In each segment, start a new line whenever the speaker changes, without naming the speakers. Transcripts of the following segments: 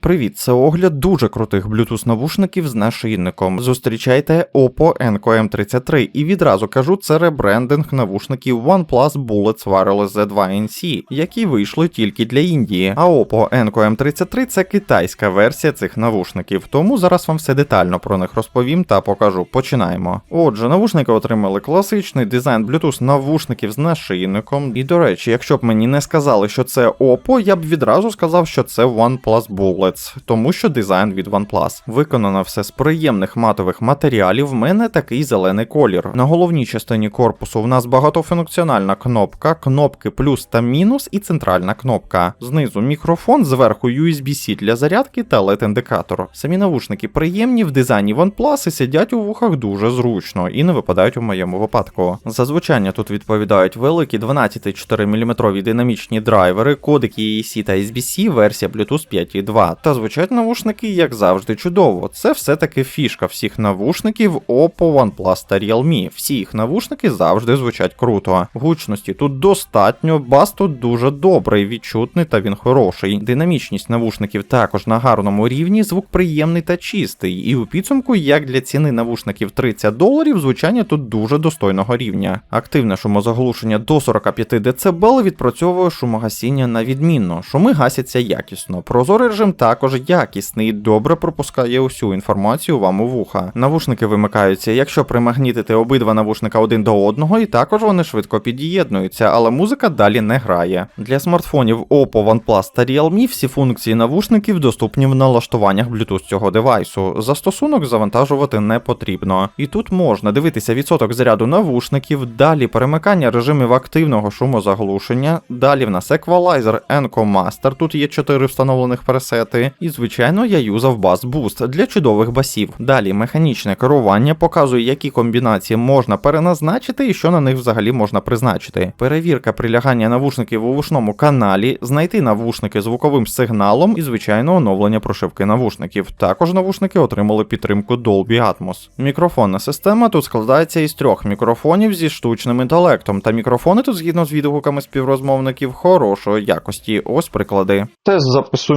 Привіт, це огляд дуже крутих Bluetooth навушників з нашийником. Зустрічайте Oppo NCM33 і відразу кажу, це ребрендинг навушників OnePlus Bullets Wireless Z2 NC, які вийшли тільки для Індії. А Oppo NCM33 це китайська версія цих навушників, тому зараз вам все детально про них розповім та покажу. Починаємо. Отже, навушники отримали класичний дизайн Bluetooth навушників з нашийником. І до речі, якщо б мені не сказали, що це Oppo, я б відразу сказав, що це OnePlus Bullets тому що дизайн від OnePlus. Виконано все з приємних матових матеріалів. В мене такий зелений колір. На головній частині корпусу в нас багатофункціональна кнопка, кнопки плюс та мінус і центральна кнопка. Знизу мікрофон, зверху USB-C для зарядки та LED-індикатор. Самі навушники приємні в дизайні OnePlus і сидять у вухах дуже зручно і не випадають у моєму випадку. За звучання тут відповідають великі 12,4 мм динамічні драйвери, кодики EEC та SBC, версія Bluetooth 5.2 та звучать навушники, як завжди, чудово. Це все-таки фішка всіх навушників Oppo, OnePlus та Realme. Всі їх навушники завжди звучать круто. Гучності тут достатньо, бас тут дуже добрий, відчутний та він хороший. Динамічність навушників також на гарному рівні, звук приємний та чистий. І у підсумку, як для ціни навушників 30 доларів, звучання тут дуже достойного рівня. Активне шумозаглушення до 45 дБ відпрацьовує шумогасіння на відмінно. Шуми гасяться якісно. Прозорий режим також також якісний, добре пропускає усю інформацію вам у вуха. Навушники вимикаються, якщо примагнітити обидва навушника один до одного, і також вони швидко під'єднуються, але музика далі не грає. Для смартфонів Oppo, OnePlus та Realme всі функції навушників доступні в налаштуваннях Bluetooth цього девайсу. Застосунок завантажувати не потрібно. І тут можна дивитися відсоток заряду навушників, далі перемикання режимів активного шумозаглушення, далі в нас еквалайзер Enco Master, тут є 4 встановлених пресети. І, звичайно, я юзав бас Boost для чудових басів. Далі механічне керування показує, які комбінації можна переназначити і що на них взагалі можна призначити. Перевірка прилягання навушників у вушному каналі, знайти навушники звуковим сигналом і, звичайно, оновлення прошивки навушників. Також навушники отримали підтримку Dolby Atmos. Мікрофонна система тут складається із трьох мікрофонів зі штучним інтелектом, та мікрофони тут, згідно з відгуками співрозмовників, хорошої якості. Ось приклади. Тест запису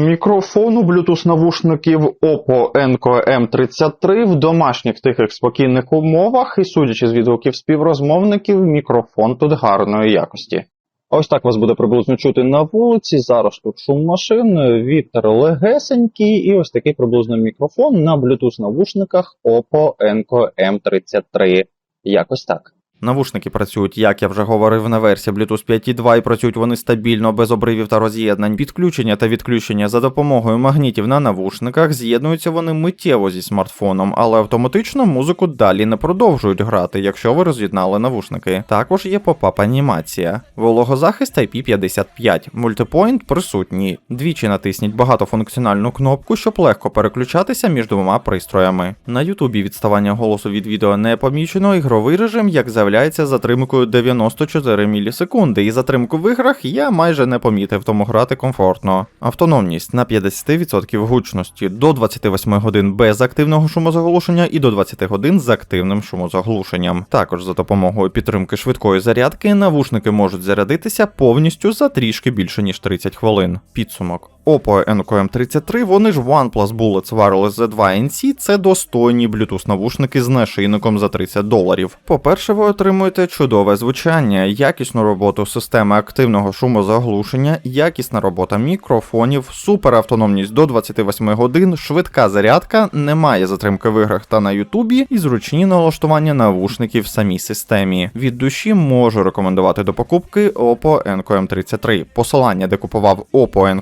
мікрофону Bluetooth навушників Oppo Enco M33 в домашніх тихих спокійних умовах, і судячи з відгуків співрозмовників, мікрофон тут гарної якості. Ось так вас буде приблизно чути на вулиці. Зараз тут шум машин, вітер легесенький, і ось такий приблизно мікрофон на Bluetooth навушниках Oppo Enco M33. Якось так. Навушники працюють, як я вже говорив, на версії Bluetooth 5.2 і працюють вони стабільно, без обривів та роз'єднань. Підключення та відключення за допомогою магнітів на навушниках з'єднуються вони миттєво зі смартфоном, але автоматично музику далі не продовжують грати, якщо ви роз'єднали навушники. Також є попап анімація. Вологозахист IP55, мультипоінт присутній. Двічі натисніть багатофункціональну кнопку, щоб легко переключатися між двома пристроями. На Ютубі відставання голосу від відео не помічено, ігровий режим, як завжди, являється затримкою 94 мілісекунди, і затримку в іграх я майже не помітив, тому грати комфортно. Автономність на 50% гучності до 28 годин без активного шумозаглушення і до 20 годин з активним шумозаглушенням. Також за допомогою підтримки швидкої зарядки навушники можуть зарядитися повністю за трішки більше ніж 30 хвилин. Підсумок. Oppo NCM33, вони ж OnePlus Bullets Wireless Z2 NC це достойні Bluetooth навушники з нашийником за 30 доларів. По-перше, ви отримуєте чудове звучання, якісну роботу системи активного шумозаглушення, якісна робота мікрофонів, суперавтономність до 28 годин, швидка зарядка, немає затримки в іграх та на Ютубі і зручні налаштування навушників в самій системі. Від душі можу рекомендувати до покупки Oppo NCM33. Посилання, де купував Oppo